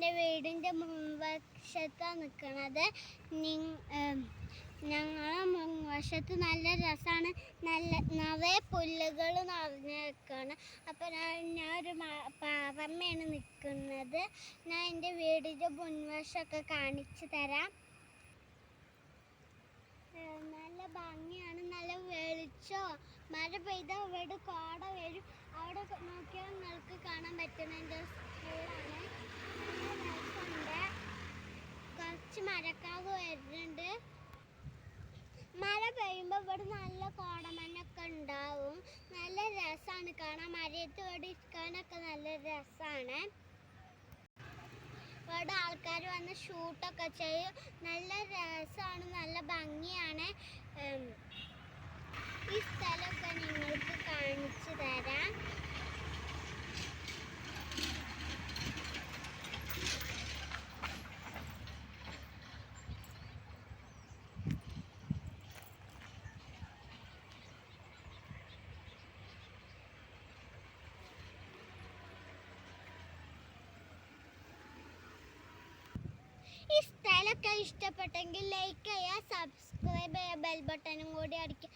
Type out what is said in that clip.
എന്റെ വീടിന്റെ മുൻവശത്താണ് നിൽക്കുന്നത് ഞങ്ങളെ മുൻവശത്ത് നല്ല രസമാണ് നല്ല നിറയെ പുല്ലുകൾ നിറഞ്ഞു നിൽക്കുകയാണ് അപ്പോൾ ഞാൻ മ- പാറമ്മയാണ് നിൽക്കുന്നത് ഞാൻ എന്റെ വീടിന്റെ മുൻവശമൊക്കെ കാണിച്ചു തരാം. നല്ല ഭംഗിയാണ്. നല്ല വെളിച്ചോ? മഴ പെയ്താൽ ഇവിടെ കോട വരും. അവിടെ നോക്കിയാൽ നിങ്ങൾക്ക് കാണാൻ പറ്റുന്ന എന്റെ സ്കൂളാണ് നല്ല രസമുണ്ട് കുറച്ച് മഴക്കാവ് വരുന്നുണ്ട്. മഴ പെയ്യുമ്പോൾ ഇവിടെ നല്ല കോടമഞ്ഞൊക്കെ ഉണ്ടാവും. നല്ല രസമാണ് കാണാൻ മഴയത്ത് ഇവിടെ ഇരിക്കാനൊക്കെ നല്ല രസമാണ് ഇവിടെ ആൾക്കാർ വന്ന് ഷൂട്ടൊക്കെ ചെയ്യും. നല്ല രസമാണ് നല്ല ഭംഗിയാണ്. ഈ സ്ഥലമൊക്കെ നിങ്ങൾക്ക് കാണിച്ചു തരാം ഈ സ്ഥലമൊക്കെ ഇഷ്ടപ്പെട്ടെങ്കിൽ ലൈക്ക് ചെയ്യുക സബ്സ്ക്രൈബ് ചെയ്യുക ബെൽ ബട്ടണും കൂടി അടിക്കുക.